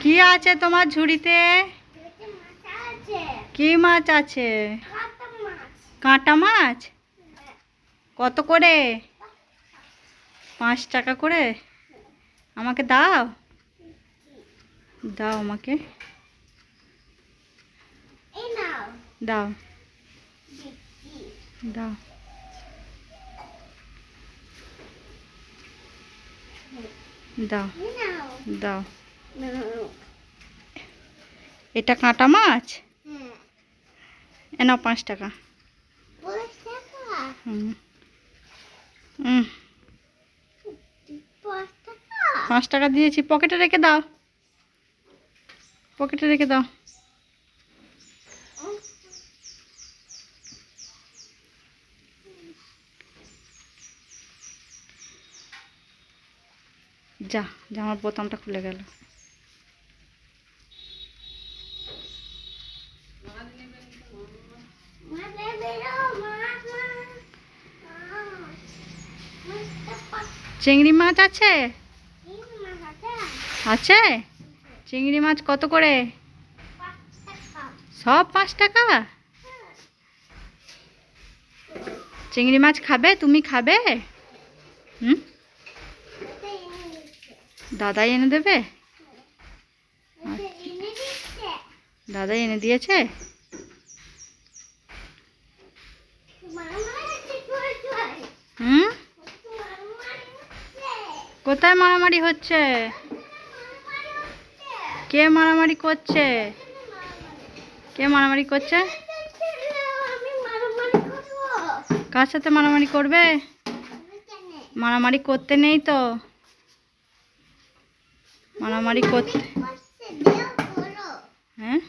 কি আছে তোমার ঝুড়িতে? কি মাছ আছে? কাঁটা মাছ? কত করে? পাঁচ টাকা করে? আমাকে দাও। দাও আমাকে। দাও। দাও। দাও। দাও। এটা কাঁটা মাছ? হ্যাঁ। এনাও পাঁচ টাকা? পাঁচ টাকা দিয়েছি। পকেটে রেখে দাও। পকেটে রেখে দাও। যা জামার বোতামটা খুলে গেল চিংড়ি মাছ আছে আছে? চিংড়ি মাছ কত করে সব পাঁচ টাকা। চিংড়ি মাছ খাবে তুমি খাবে হুম। দাদাই এনে দেবে দাদাই এনে দিয়েছে। হুম। কোথায় মারামারি হচ্ছে কে মারামারি করছে কে মারামারি করছে। কার সাথে মারামারি করবে মারামারি করতে নেই তো মারামারি করতে হ্যাঁ?